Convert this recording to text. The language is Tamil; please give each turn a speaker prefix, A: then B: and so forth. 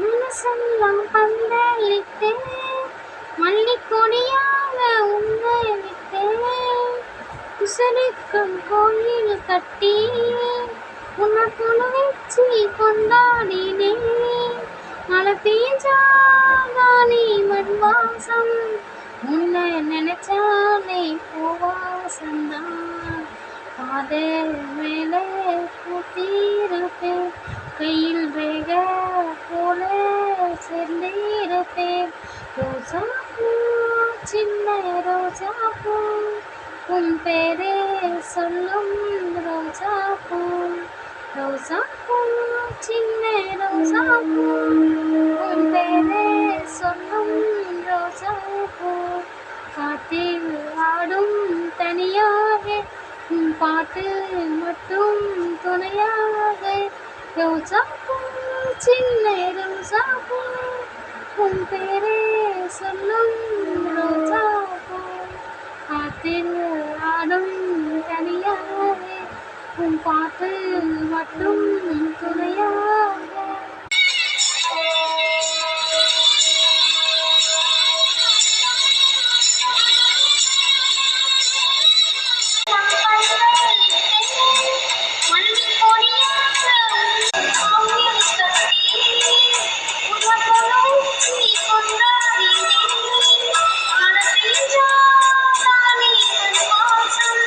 A: மனசெல்லாம் பந்தலிட்டு மல்லிக்கொடியாக உன்னை விட்டேன் குசலுக்கும் கோயில் கட்டி உன்னை பொண்ணு வச்சு கொண்டாடினேன் மழை பெய்ஞ்சாதானே மண் வாசம் உன்னை நினைச்சாலே காதல் மேலே கூட்டியிருப்பேன் கையில் வேக போல சேர்ந்திருப்பேன் ரோஜா பூ சின்ன ரோஜா பூ உன் பேரே சொல்லும் ரோஜா பூ ரோஜா பூ சின்ன ரோஜா பூ பாட்டு மட்டும் துணையாக ரோஜா சின்னேரம் சாப்போ உன் பேரே சொல்லும் ரோஜா போ ஆத்தில் ஆடும் தனியாக உன் பாட்டு மட்டும் Thank you.